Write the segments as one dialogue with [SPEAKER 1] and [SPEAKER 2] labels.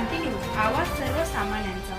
[SPEAKER 1] सर्वसामान्यांचा.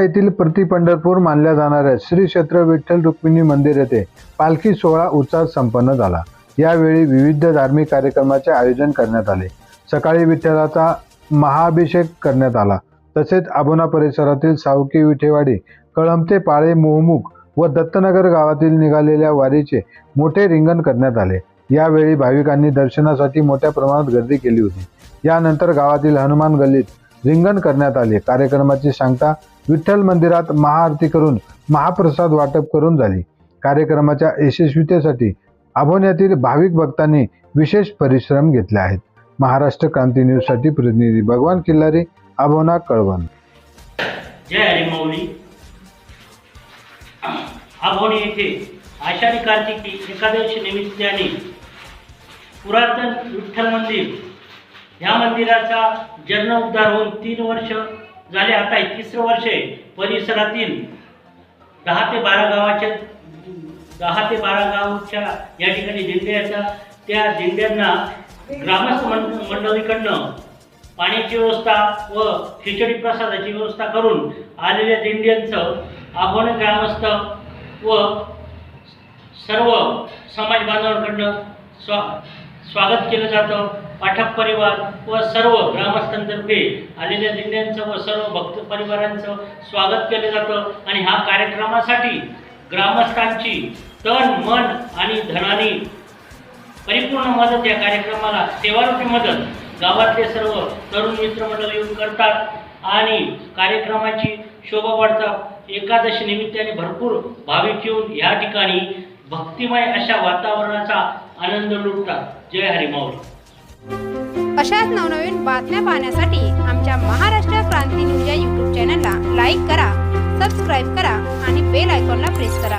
[SPEAKER 2] येथील प्रति पंढरपूर मानल्या जाणाऱ्या श्री क्षेत्र विठ्ठल रुक्मिणी मंदिर येथे पालखी सोहळा उत्साहात संपन्न झाला. यावेळी विविध धार्मिक कार्यक्रमाचे आयोजन करण्यात आले. सकाळी विठ्ठलाचा महाअभिषेक करण्यात आला. तसेच आबोना परिसरातील सावकी विठेवाडी कळमते पाळे मोहमुख व दत्तनगर गावातील निघालेल्या वारीचे मोठे रिंगण करण्यात आले. यावेळी भाविकांनी दर्शनासाठी मोठ्या प्रमाणात गर्दी केली होती. यानंतर गावातील हनुमान गल्लीत रिंगण करण्यात आले. कार्यक्रमाची सांगता विठ्ठल मंदिरात महाआरती करून महाप्रसाद वाटप करून झाली. कार्यक्रमाच्या यशस्वीतेसाठी आभोण्यातील भाविक भक्तांनी विशेष परिश्रम घेतले आहेत. महाराष्ट्र क्रांती न्यूजसाठी प्रतिनिधी भगवान किल्लारी आभोना कळवण.
[SPEAKER 3] जय हरिमौली आभोणी येथे आषाढी कार्तिकी एकादशी निमित्ताने पुरातन विठ्ठल मंदिर ह्या मंदिराचा जीर्णोद्धार होऊन तीन वर्ष झाले. आता हे तिसरं वर्ष आहे. परिसरातील दहा ते बारा गावाच्या दहा ते बारा गावच्या या ठिकाणी दिंड्याचा त्या दिंड्यांना ग्रामस्थ मंड मंडळीकडनं पाण्याची व्यवस्था व खिचडी प्रसादाची व्यवस्था करून आलेल्या दिंड्यांचं आव्हान ग्रामस्थ व सर्व समाज बांधवांकडनं स्वा स्वागत केलं जातं. पाठक परिवार व सर्व ग्रामस्थांतर्फे आलेल्या दिंड्यांचं व सर्व भक्त परिवारांचं स्वागत केलं जातं. आणि ह्या कार्यक्रमासाठी ग्रामस्थांची तन मन आणि धनाने परिपूर्ण मदत या कार्यक्रमाला सेवारूपी मदत गावातले सर्व तरुण मित्रमंडळ येऊन करतात. आणि कार्यक्रमाची शोभा वाढतात एकादशी निमित्ताने भरपूर भाविक येऊन या ठिकाणी भक्तिमय अशा वातावरणाचा आनंद लुटतात. जय हरिमाऊली
[SPEAKER 1] अशाच नवनवीन बातम्या पाहण्यासाठी आमच्या महाराष्ट्र क्रांती न्यूज या यूट्यूब चॅनलला लाईक करा सबस्क्राईब करा आणि बेल आयकॉनला प्रेस करा.